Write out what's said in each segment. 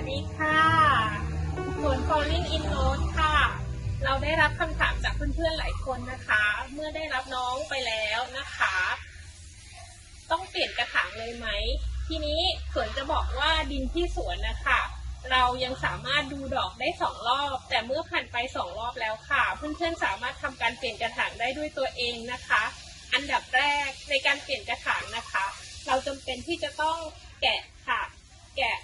วัสดีค่ะส่วน Falling in Road ค่ะ เราได้รับคำถามจากเพื่อนๆหลายคนนะคะ เมื่อได้รับน้องไปแล้วนะคะ ต้องเปลี่ยนกระถางเลยไหม ทีนี้เขินจะบอกว่าดินที่สวนนะคะเรายังสามารถดูดอกได้สองรอบ แต่เมื่อผ่านไปสองรอบแล้วค่ะ เพื่อนๆสามารถทำการเปลี่ยนกระถางได้ด้วยตัวเองนะคะ อันดับแรกในการเปลี่ยนกระถางนะคะ เราจำเป็นที่จะต้องแกะค่ะ แกะ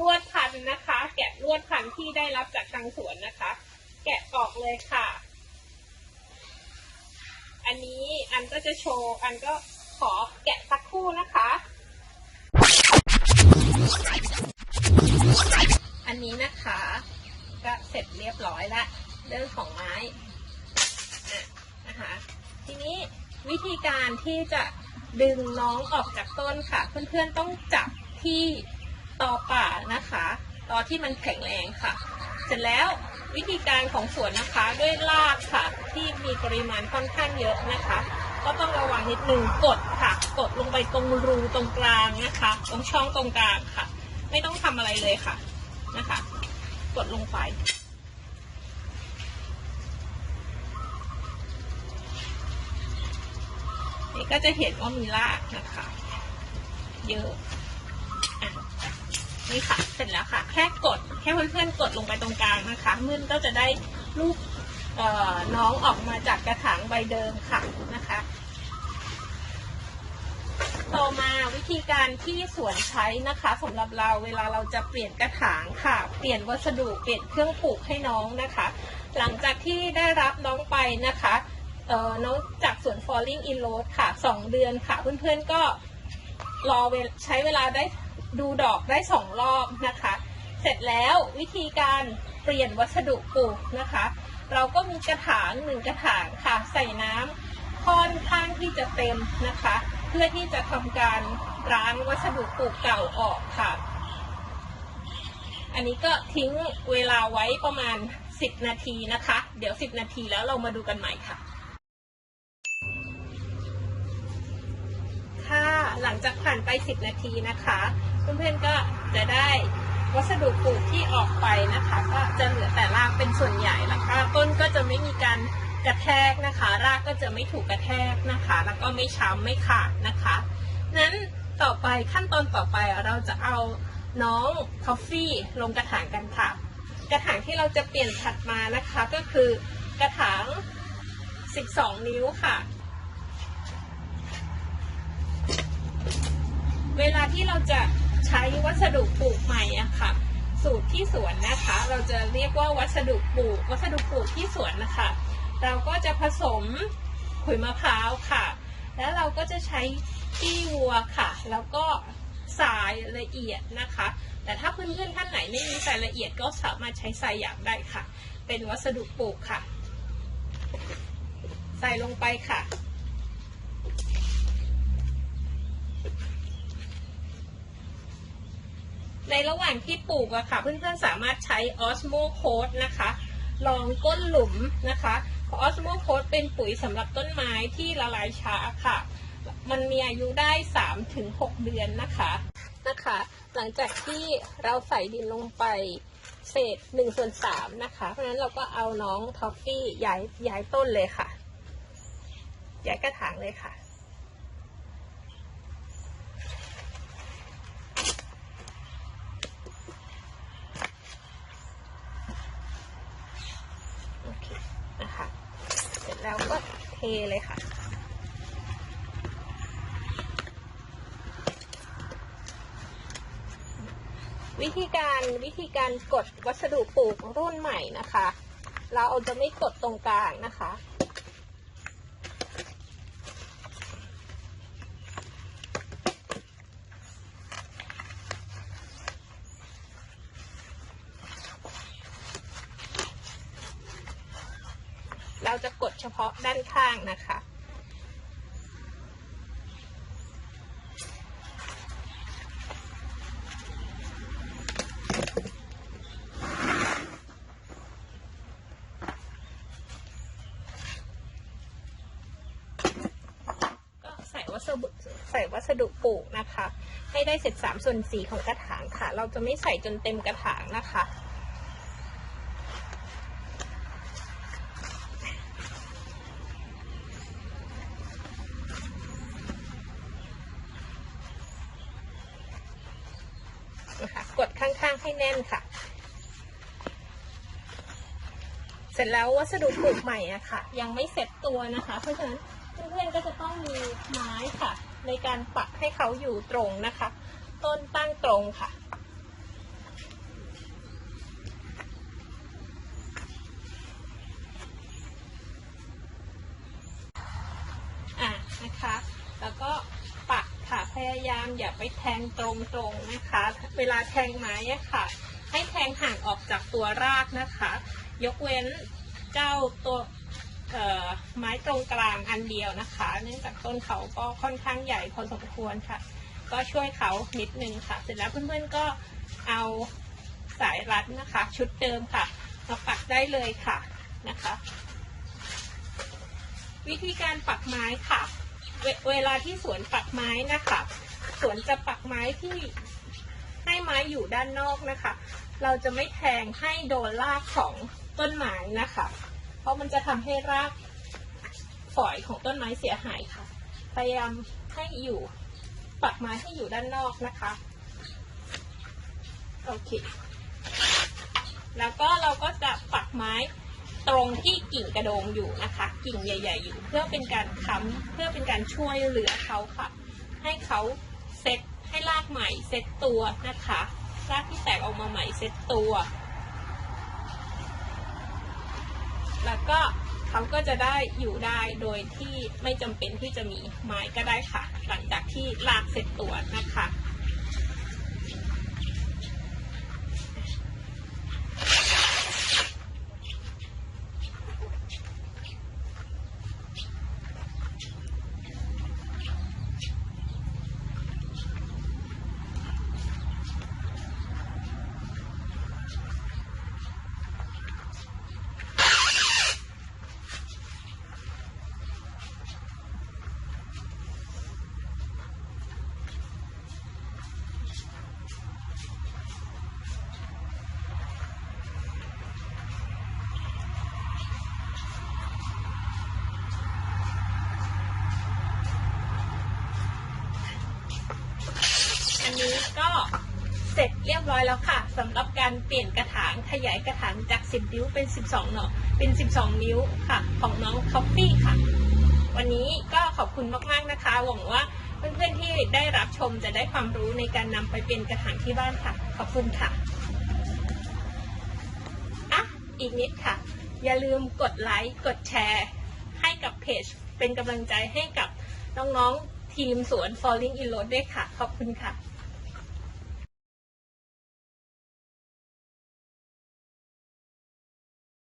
ลวดพั นะคะ แกะลวดพันที่ได้รับจากทางสวนนะคะ แกะออกเลยค่ะ อันนี้อันก็จะโชว์ อันก็ขอแกะสักคู่นะคะ อันนี้นะคะ ก็เสร็จเรียบร้อยละเรื่องของไม้ะนะคะ ทีนี้วิธีการที่จะดึงน้องออกจากต้นค่ะ เพื่อนๆต้องจับที่ต่อป่านะคะ ตอที่มันแข็งแรงค่ะ เสร็จแล้ววิธีการของสวนนะคะด้วยรากค่ะ ที่มีปริมาณค่อนข้างเยอะนะคะ ก็ต้องระวังนิดนึงกดค่ะ กดลงไปตรงรูตรงกลางนะคะ ตรงช่องตรงกลางค่ะ ไม่ต้องทำอะไรเลยค่ะนะคะ กดลงไปนี่ก็จะเห็นว่ามีรากนะคะ เยอะ นี่ค่ะ เสร็จแล้วค่ะ แค่กดแค่เพื่อนๆกดลงไปตรงกลางนะคะมันก็จะได้ลูกน้องออกมาจากกระถางใบเดิมค่ะนะคะ ต่อมาวิธีการที่สวนใช้นะคะสำหรับเราเวลาเราจะเปลี่ยนกระถางค่ะ เปลี่ยนวัสดุเปลี่ยนเครื่องปลูกให้น้องนะคะ หลังจากที่ได้รับน้องไปนะคะเอ่อน้องจากสวน Falling in Road ค่ะสองเดือนค่ะ เพื่อนๆก็รอใช้เวลาได้ ดูดอกได้สองรอบนะคะ เสร็จแล้ววิธีการเปลี่ยนวัสดุปลูกนะคะ เราก็มีกระถางหนึ่งกระถางค่ะใส่น้ำค่อนข้างที่จะเต็มนะคะ เพื่อที่จะทำการล้างวัสดุปลูกเก่าออกค่ะ อันนี้ก็ทิ้งเวลาไว้ประมาณ 10 นาทีนะคะ เดี๋ยว 10 นาทีแล้วเรามาดูกันใหม่ค่ะ ค่ะ หลังจากผ่านไป 10 นาทีนะคะเพื่อนๆก็จะได้วัสดุปลูกที่ออกไปนะคะ ก็จะเหลือแต่รากเป็นส่วนใหญ่แล้วก็ต้นก็จะไม่มีการกระแทกนะคะ รากก็จะไม่ถูกกระแทกนะคะ แล้วก็ไม่ช้ำไม่ขาดนะคะ นั้นต่อไปขั้นตอนต่อไปเราจะเอาน้องทอฟฟี่ลงกระถางกันค่ะ กระถางที่เราจะเปลี่ยนถัดมานะคะก็คือกระถาง 12 นิ้วค่ะ เวลาที่เราจะใช้วัสดุปลูกใหม่อะค่ะ สูตรที่สวนนะคะ เราจะเรียกว่าวัสดุปลูก วัสดุปลูกที่สวนนะคะ เราก็จะผสมขุยมะพร้าวค่ะ แล้วเราก็จะใช้ขี้วัวค่ะ แล้วก็ทรายละเอียดนะคะ แต่ถ้าเพื่อนๆท่านไหนไม่มีทรายละเอียดก็สามารถใช้ทรายหยาบได้ค่ะ เป็นวัสดุปลูกค่ะ ใส่ลงไปค่ะ ในระหว่างที่ปลูกอะค่ะ เพื่อนๆสามารถใช้ออสโมโคดนะคะรองก้นหลุมนะคะออสโมโคดเป็นปุ๋ยสำหรับต้นไม้ที่ละลายช้าค่ะ มันมีอายุได้ 3-6ถึง6เดือนนะคะนะคะ หลังจากที่เราใส่ดินลงไปเศษ1ส่วน3นะคะ เพราะฉะนั้นเราก็เอาน้องท็อฟฟี่ย้ายย้ายต้นเลยค่ะ ย้ายกระถางเลยค่ะ โอเค นะคะ เสร็จ แล้วก็เทเลยค่ะ วิธีการวิธีการกดวัสดุปลูกรุ่นใหม่นะคะ เราจะไม่กดตรงกลางนะคะ เฉพาะด้านข้างนะคะ ก็ใส่วัสดุใส่วัสดุปลูกนะคะ ให้ได้เสร็จสามส่วนสี่ของกระถางค่ะ เราจะไม่ใส่จนเต็มกระถางนะคะกด ข้างให้แน่นค่ะ เสร็จแล้ววัสดุปลูกใหม่อะค่ะ ยังไม่เสร็จตัวนะคะ เพราะฉะนั้นเพื่อนๆก็จะต้องมีไม้ค่ะ ในการปักให้เขาอยู่ตรงนะคะ ต้นตั้งตรงค่ะนะคะ แล้วก็ปักค่ะพยายามอย่าไปแทงตรงๆนะคะ เวลาแทงไม้อะค่ะ ให้แทงห่างออกจากตัวรากนะคะ ยกเว้นเจ้าตัวไม้ตรงกลางอันเดียวนะคะ เนื่องจากต้นเขาก็ค่อนข้างใหญ่พอสมควรค่ะ ก็ช่วยเขานิดนึงค่ะ เสร็จแล้วเพื่อนๆก็เอาสายรัดนะคะ ชุดเดิมค่ะมาปักได้เลยค่ะนะคะ วิธีการปักไม้ค่ะเวเวลาที่สวนปักไม้นะคะ สวนจะปักไม้ที่ให้ไม้อยู่ด้านนอกนะคะ เราจะไม่แทงให้โดนรากของต้นไม้นะคะ เพราะมันจะทำให้รากฝอยของต้นไม้เสียหายค่ะ พยายามให้อยู่ปักไม้ให้อยู่ด้านนอกนะคะ โอเค แล้วก็เราก็จะปักไม้ตรงที่กิ่งกระโดงอยู่นะคะ กิ่งใหญ่ ๆ อยู่ เพื่อเป็นการค้ำเพื่อเป็นการช่วยเหลือเขาค่ะ ให้เขา ใหม่เซ็ตตัวนะคะ รากที่แตกออกมาใหม่เซ็ตตัว แล้วก็เขาก็จะได้อยู่ได้โดยที่ไม่จำเป็นที่จะมีไม้ก็ได้ค่ะ หลังจากที่รากเสร็จตัวนะคะ บร้อยแล้วค่ะสำหรับการเปลี่ยนกระถางขยายกระถางจาก 10 นิ้วเป็น 12 เนาะเป็น 12 นิ้วค่ะ ของน้องคอฟฟี่ค่ะ วันนี้ก็ขอบคุณมากๆนะคะ หวังว่าเพื่อนๆที่ได้รับชมจะได้ความรู้ในการนำไปเป็นกระถางที่บ้านค่ะ ขอบคุณค่ะอะอีกนิดค่ะ อย่าลืมกดไลค์กดแชร์ ให้กับเพจเป็นกำลังใจให้กับน้องๆทีมสวน Falling in Road ด้วยค่ะ ขอบคุณค่ะ